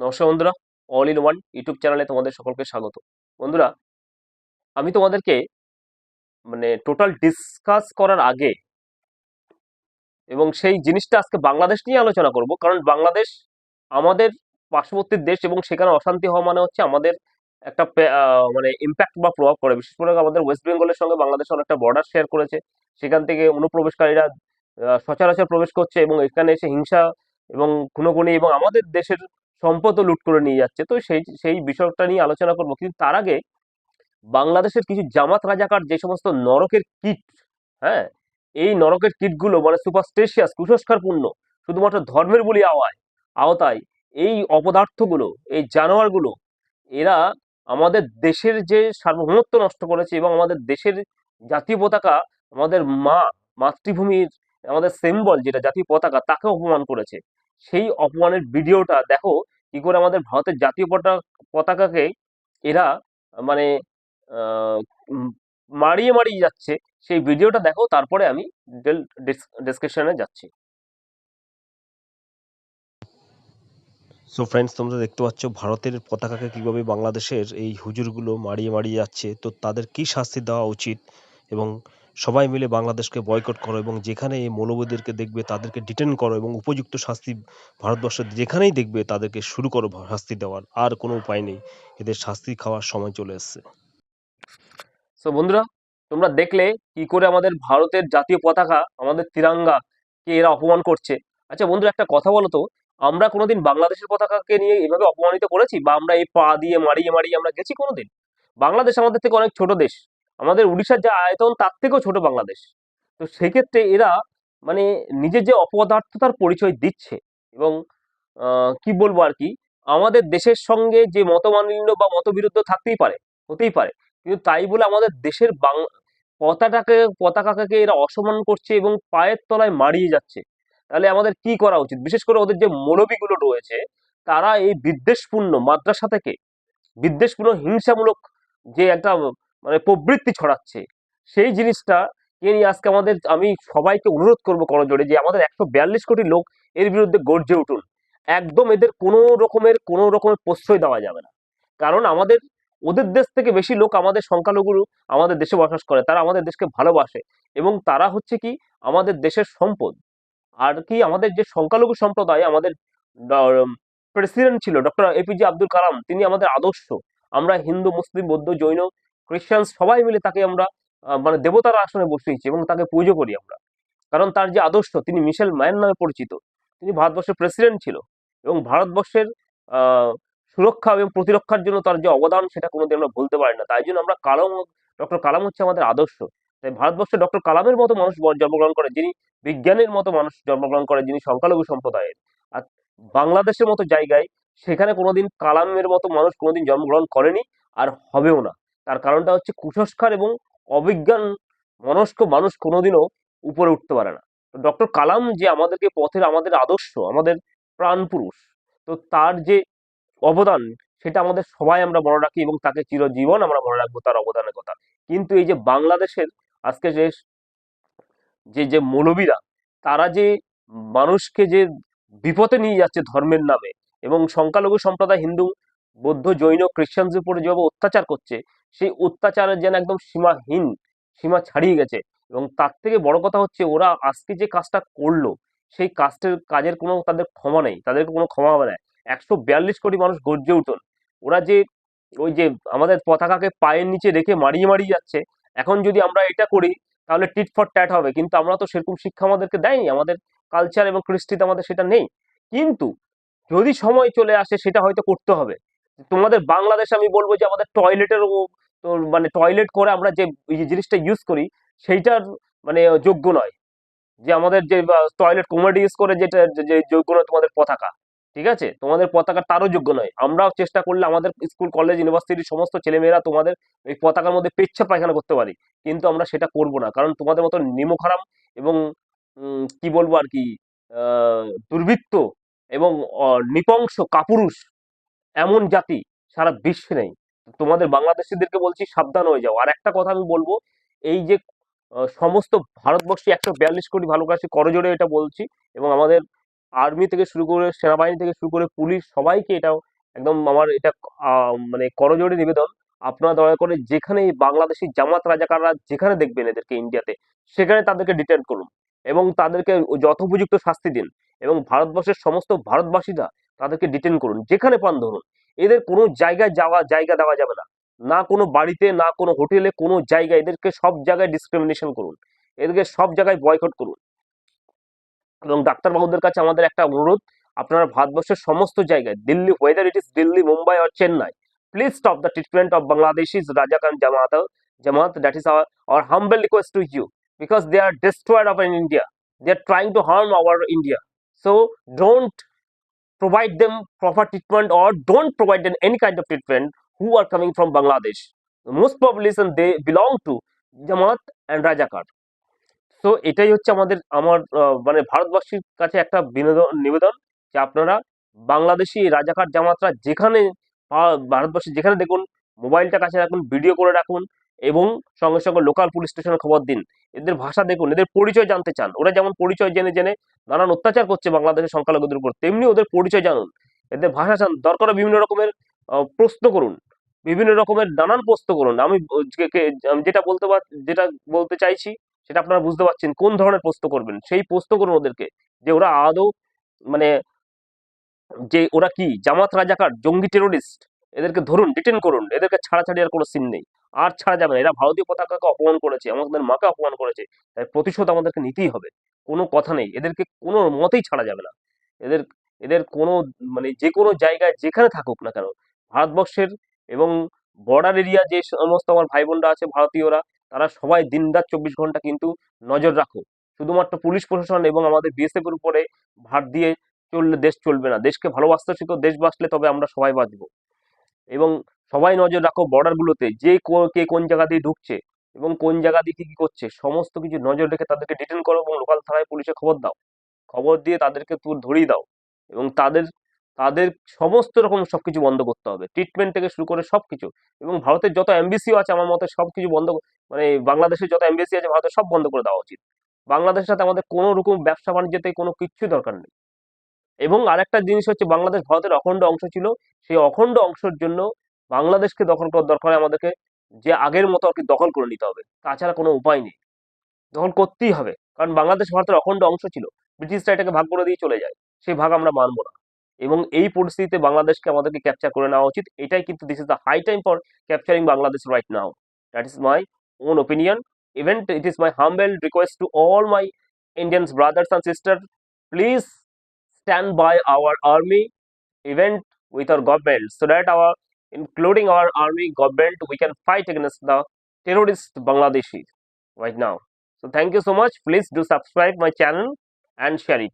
নমস্কার বন্ধুরা all in one YouTube চ্যানেলে তোমাদের সকলকে স্বাগত। বন্ধুরা, আমি তোমাদেরকে মানে টোটাল ডিসকাস করার আগে এবং সেই জিনিসটা আজকে বাংলাদেশ নিয়ে আলোচনা করব, কারণ বাংলাদেশ আমাদের পার্শ্ববর্তী দেশ এবং সেখানে অশান্তি হওয়া মানে হচ্ছে আমাদের একটা মানে ইম্প্যাক্ট বা প্রভাব পড়ে। বিশেষ করে আমাদের ওয়েস্ট বেঙ্গলের সঙ্গে বাংলাদেশ অনেকটা বর্ডার শেয়ার করেছে। সেখান থেকে অনুপ্রবেশকারীরা সচরাচর প্রবেশ করছে এবং এখানে এসে হিংসা এবং খুনোখুনি এবং আমাদের দেশের সম্পদও লুট করে নিয়ে যাচ্ছে। তো সেই সেই বিষয়টা নিয়ে আলোচনা করব। কিন্তু তার আগে বাংলাদেশের কিছু জামাত রাজাকার যে সমস্ত নরকের কিট হ্যাঁ? এই নরকের কিটগুলো মানে সুপারস্টেশিয়াস, কুসংস্কারপূর্ণ, শুধুমাত্র ধর্মের বলি আওয়ায়, আওতায় এই অপদার্থগুলো, এই জানোয়ারগুলো, এরা আমাদের দেশের যে সার্বভৌমত্ব নষ্ট করেছে এবং আমাদের দেশের জাতীয় পতাকা, আমাদের মা, মাতৃভূমির আমাদের সিম্বল যেটা জাতীয় পতাকা তাকে অপমান করেছে। সেই অপমানের ভিডিওটা দেখো কি করে আমাদের ভারতের জাতীয় পতা- পতাকাকে এরা মানে মারিয়ে মারিয়ে যাচ্ছে। সেই ভিডিওটা দেখো, তারপরে আমি ডিসকাশনে যাচ্ছি। সো ফ্রেন্ডস তোমরা দেখতে পাচ্ছ ভারতের পতাকাকে কীভাবে বাংলাদেশের এই হুজুরগুলো মারিয়ে মারিয়ে যাচ্ছে। তো তাদের কি শাস্তি দেওয়া উচিত এবং সবাই মিলে বাংলাদেশকে বয়কট করো এবং যেখানে এই মৌলবাদীদেরকে দেখবে তাদেরকে ডিটেন করো এবং উপযুক্ত শাস্তি ভারতবর্ষের যেখানেই দেখবে তাদেরকে শুরু করো শাস্তি দেওয়ার। আর কোনো উপায় নেই। এদের শাস্তি খাওয়ার সময় চলে এসছে। তো বন্ধুরা, তোমরা দেখলে কি করে আমাদের ভারতের জাতীয় পতাকা, আমাদের তিরঙ্গা কে এরা অপমান করছে। আচ্ছা বন্ধুরা, একটা কথা বলো তো। আমরা কোনোদিন বাংলাদেশের পতাকাকে নিয়ে এভাবে অপমানিত করেছি? বা আমরা এই পা দিয়ে মারিয়ে মারিয়ে আমরা গেছি কোনোদিন? বাংলাদেশ আমাদের থেকে অনেক ছোট দেশ। আমাদের উড়িষ্যার যে আয়তন, তার থেকেও ছোট বাংলাদেশ। তো সেক্ষেত্রে এরা মানে নিজের যে অপদার্থতার পরিচয় দিচ্ছে এবং কি বলব আর কি, আমাদের দেশের সঙ্গে যে মতমালিন্য বা মতবিরুদ্ধ থাকতেই পারে, হতেই পারে। কিন্তু তাই বলে আমাদের দেশের পতাকাকে পতাকাকে এরা অসম্মান করছে এবং পায়ের তলায় মারিয়ে যাচ্ছে। তাহলে আমাদের কি করা উচিত? বিশেষ করে ওদের যে মৌলবীগুলো রয়েছে, তারা এই বিদ্বেষপূর্ণ মাদ্রাসা থেকে, বিদ্বেষপূর্ণ হিংসামূলক যে একটা মানে প্রবৃত্তি ছড়াচ্ছে। সেই জিনিসটা কে নিয়ে আজকে আমাদের, আমি সবাইকে অনুরোধ করব করজোড়ে যে আমাদের একশো বিয়াল্লিশ কোটি লোক এর বিরুদ্ধে গর্জে উঠুন। একদম এদের কোনো রকমের কোনো রকমের প্রশ্রয় দেওয়া যাবে না। কারণ আমাদের, ওদের দেশ থেকে বেশি লোক আমাদের সংখ্যালঘু আমাদের দেশে বসবাস করে, তারা আমাদের দেশকে ভালোবাসে এবং তারা হচ্ছে কি আমাদের দেশের সম্পদ। আর কি আমাদের যে সংখ্যালঘু সম্প্রদায় আমাদের প্রেসিডেন্ট ছিল ডক্টর এপিজে আব্দুল কালাম, তিনি আমাদের আদর্শ। আমরা হিন্দু, মুসলিম, বৌদ্ধ, জৈন খ্রিস্টান সবাই মিলে তাকে আমরা মানে দেবতার আসনে বসিয়েছি এবং তাকে পুজো করি আমরা। কারণ তার যে আদর্শ, তিনি মিশেল ম্যান নামে পরিচিত। তিনি ভারতবর্ষের প্রেসিডেন্ট ছিল এবং ভারতবর্ষের সুরক্ষা এবং প্রতিরক্ষার জন্য তার যে অবদান, সেটা কোনোদিন আমরা ভুলতে পারি না। তাই জন্য আমরা কালাম ডক্টর কালাম হচ্ছে আমাদের আদর্শ। তাই ভারতবর্ষে ডক্টর কালামের মতো মানুষ জন্মগ্রহণ করে, যিনি বিজ্ঞানের মতো মানুষ জন্মগ্রহণ করে যিনি সংখ্যালঘু সম্প্রদায়ের। আর বাংলাদেশের মতো জায়গায় সেখানে কোনোদিন কালামের মতো মানুষ কোনোদিন জন্মগ্রহণ করেনি, আর হবেও না। তার কারণটা হচ্ছে কুসংস্কার এবং অবিজ্ঞান মনস্ক মানুষ কোনোদিনও উপরে উঠতে পারে না। ডক্টর কালাম যে আমাদেরকে পথের আমাদের আদর্শ, আমাদের প্রাণ পুরুষ তো তার যে অবদান সেটা আমাদের সবাই আমরা মনে রাখি এবং তাকে চিরজীবন আমরা মনে রাখব তার অবদানের কথা। কিন্তু এই যে বাংলাদেশের আজকে যে যে যে মৌলবীরা, তারা যে মানুষকে যে বিপথে নিয়ে যাচ্ছে ধর্মের নামে এবং সংখ্যালঘু সম্প্রদায় হিন্দু, বৌদ্ধ, জৈন খ্রিস্টানদের উপরে যেভাবে অত্যাচার করছে সেই অত্যাচারের যেন একদম সীমাহীন, সীমা ছাড়িয়ে গেছে। এবং তার থেকে বড় কথা হচ্ছে, ওরা আজকে যে কাজটা করল, সেই কাজটার কাজের কোনো তাদের ক্ষমা নেই, তাদেরকে কোনো ক্ষমা হবে না। একশো বিয়াল্লিশ কোটি মানুষ গর্জে উঠুন ওরা যে, ওই যে আমাদের পতাকাকে পায়ের নিচে রেখে মারিয়ে মারিয়ে যাচ্ছে, এখন যদি আমরা এটা করি, তাহলে টিট ফর ট্যাট হবে। কিন্তু আমরা তো সেরকম শিক্ষা আমাদেরকে দেয়নি, আমাদের কালচার এবং কৃষ্টিতে আমাদের সেটা নেই। কিন্তু যদি সময় চলে আসে, সেটা হয়তো করতে হবে। তোমাদের বাংলাদেশে আমি বলব যে, আমাদের টয়লেটের তোর মানে টয়লেট করে আমরা যে জিনিসটা ইউজ করি, সেইটার মানে যোগ্য নয়। যে আমাদের যে টয়লেট কমেডি ইউজ করে যেটা যে যোগ্য নয় তোমাদের পতাকা, ঠিক আছে? তোমাদের পতাকা তারও যোগ্য নয়। আমরাও চেষ্টা করলে আমাদের স্কুল কলেজ ইউনিভার্সিটির সমস্ত ছেলেমেয়েরা তোমাদের এই পতাকার মধ্যে পেচ্ছা পায়খানা করতে পারি। কিন্তু আমরা সেটা করব না। কারণ তোমাদের মতো নিমখারাম এবং কি বলব আর কি দুর্বৃত্ত এবং নৃপংস, কাপুরুষ এমন জাতি সারা বিশ্বে নেই। তোমাদের বাংলাদেশিদেরকে বলছি সাবধান হয়ে যাও। আর একটা কথা আমি বলব, এই যে সমস্ত ভারতবর্ষে একশো বিয়াল্লিশ কোটি ভালোবাসি করজোড়ে এটা বলছি এবং আমাদের আর্মি থেকে শুরু করে, সেনাবাহিনী থেকে শুরু করে পুলিশ সবাইকে এটাও একদম আমার এটা মানে করজোড়ে নিবেদন। আপনারা দয়া করে যেখানে বাংলাদেশি জামাত রাজাকাররা যেখানে দেখবেন এদেরকে ইন্ডিয়াতে সেখানে তাদেরকে ডিটেন করুন এবং তাদেরকে যথোপযুক্ত শাস্তি দিন এবং ভারতবর্ষের সমস্ত ভারতবাসীরা তাদেরকে ডিটেন করুন। যেখানে পান ধরুন। এদের কোনো জায়গায় যাওয়া, জায়গা দেওয়া যাবে না না কোনো বাড়িতে, না কোনো হোটেলে, কোনো জায়গায় এদেরকে সব জায়গায় ডিসক্রিমিনেশন করুন এদেরকে সব জায়গায় বয়কট করুন এবং ডাক্তারবাবুদের কাছে আমাদের একটা অনুরোধ, আপনারা ভারতবর্ষের সমস্ত জায়গায়, Delhi whether it is Delhi, Mumbai R Chennai please stop the treatment of Bangladeshis Rajakar Jamaat Jamaat that is our our humble request to you, because they are destroyed of in India. They are trying to harm our India. So, don't provide them proper treatment or don't provide them any kind of treatment who are coming from Bangladesh. Most population they belong to Jamaat and Rajakar. So এটাই হচ্ছে আমাদের আমার মানে ভারতবাসীর কাছে একটা বিনোদন নিবেদন যে আপনারা বাংলাদেশি রাজাকার জামাতরা যেখানে ভারতবর্ষে যেখানে দেখুন মোবাইলটা কাছে রাখুন ভিডিও করে রাখুন এবং সঙ্গে সঙ্গে লোকাল পুলিশ স্টেশনে খবর দিন। এদের ভাষা দেখুন, এদের পরিচয় জানতে চান। ওরা যেমন পরিচয় জেনে জেনে নানান অত্যাচার করছে বাংলাদেশের সংখ্যালঘুদের উপর তেমনি ওদের পরিচয় জানুন। এদের ভাষা চান দরকার বিভিন্ন রকমের প্রশ্ন করুন। বিভিন্ন রকমের নানান প্রশ্ন করুন। আমি যেটা বলতে পার যেটা বলতে চাইছি, সেটা আপনারা বুঝতে পারছেন কোন ধরনের প্রশ্ন করবেন। সেই প্রশ্ন করুন ওদেরকে যে ওরা আদৌ মানে যে ওরা কি, জামাত রাজাকার, জঙ্গি টেরোরিস্ট এদেরকে ধরুন ডিটেন করুন, এদেরকে ছাড়াছাড়ি আর কোনো সিন নেই। আর ছাড়া যাবে না, এরা ভারতীয় পতাকাকে অপমান করেছে, আমাদের মাকে অপমান করেছে, তাই প্রতিশোধ আমাদেরকে নিতেই হবে। কোনো কথা নেই, এদেরকে কোনো মতেই ছাড়া যাবে না। এদের এদের কোনো মানে যে কোনো জায়গায় যেখানে থাকুক না কেন, ভারতবর্ষের এবং বর্ডার এরিয়া যে সমস্ত আমার ভাই বোনরা আছে, ভারতীয়রা, তারা সবাই দিন রাত চব্বিশ ঘণ্টা কিন্তু নজর রাখো। শুধুমাত্র পুলিশ প্রশাসন এবং আমাদের বিএসএফ এর উপরে ভার দিয়ে চললে দেশ চলবে না। দেশকে ভালোবাসতে শিখো, দেশ বাঁচলে তবে আমরা সবাই বাঁচবো। এবং সবাই নজর রাখো বর্ডারগুলোতে যে কো- কোন জায়গা দিয়ে ঢুকছে এবং কোন জায়গা দিয়ে কি কি করছে, সমস্ত কিছু নজর রেখে তাদেরকে ডিটেন করো এবং লোকাল থানায় পুলিশে খবর দাও। খবর দিয়ে তাদেরকে তুই ধরিয়ে দাও এবং তাদের তাদের সমস্ত রকম সব কিছু বন্ধ করতে হবে। ট্রিটমেন্ট থেকে শুরু করে সব কিছু এবং ভারতের যত এমবিসিও আছে আমার মতে সব কিছু বন্ধ মানে বাংলাদেশের যত এমবিসি আছে ভারতের সব বন্ধ করে দেওয়া উচিত। বাংলাদেশের সাথে আমাদের কোনো রকম ব্যবসা বাণিজ্যতে কোনো কিচ্ছু দরকার নেই। এবং আরেকটা জিনিস হচ্ছে বাংলাদেশ, ভারতের অখণ্ড অংশ ছিল। সেই অখণ্ড অংশের জন্য বাংলাদেশকে দখল করার দরকার আমাদেরকে যে আগের মতো আর কি দখল করে নিতে হবে। তাছাড়া কোনো উপায় নেই। দখল করতেই হবে। কারণ বাংলাদেশ, ভারতের অখণ্ড অংশ ছিল। ব্রিটিশরা এটাকে ভাগ করে দিয়ে চলে যায়। সেই ভাগ আমরা মানবো না। এবং এই পরিস্থিতিতে বাংলাদেশকে আমাদেরকে ক্যাপচার করে নেওয়া উচিত। এটাই কিন্তু this is the high time for capturing Bangladesh right now that is my own opinion even it is my humble request to all my Indian brothers and sister please stand by our army event with our government. So that our including our army government we can fight against the terrorist bangladeshi right now. So thank you so much. Please do subscribe my channel and share it